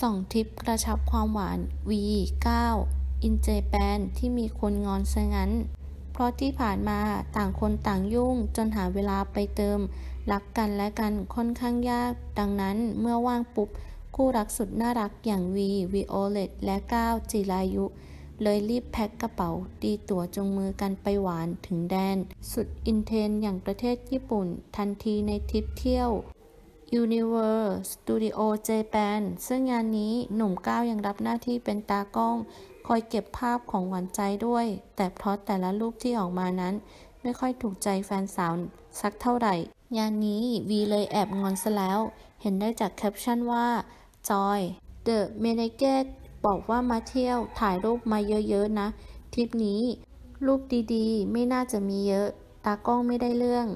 ส่องทริปกระชับความหวาน V9 อินเจแปนที่มีคนงอนซะงั้น เพราะที่ผ่านมาต่างคนต่างยุ่งจนหาเวลาไปเติม รักกันและกันค่อนข้างยาก ดังนั้นเมื่อว่างปุ๊บ คู่รักสุดน่ารักอย่างวีวิโอเลตและก้าวจิรายุ เลยรีบแพ็คกระเป๋าตีตั๋วจงมือกันไปหวานถึงแดน สุดอินเทนอย่างประเทศญี่ปุ่น ทันทีในทริปเที่ยว Universe Studio Japan ซึ่งงานนี้หนุ่มก้าวยังรับหน้าที่เป็นตากล้อง คอยเก็บภาพของหวานใจด้วย แต่เพราะแต่ละรูปที่ออกมานั้น ไม่ค่อยถูกใจแฟนสาวสักเท่าไหร่ งานนี้วีเลยแอบงอนซะแล้ว เห็นได้จากแคปชั่นว่า จอย The m e n e g e t บอกว่ามาเที่ยวถ่ายรูปมาเยอะๆนะ ทริปนี้ รูปดีๆ ไม่น่าจะมีเยอะ ตากล้องไม่ได้เรื่อง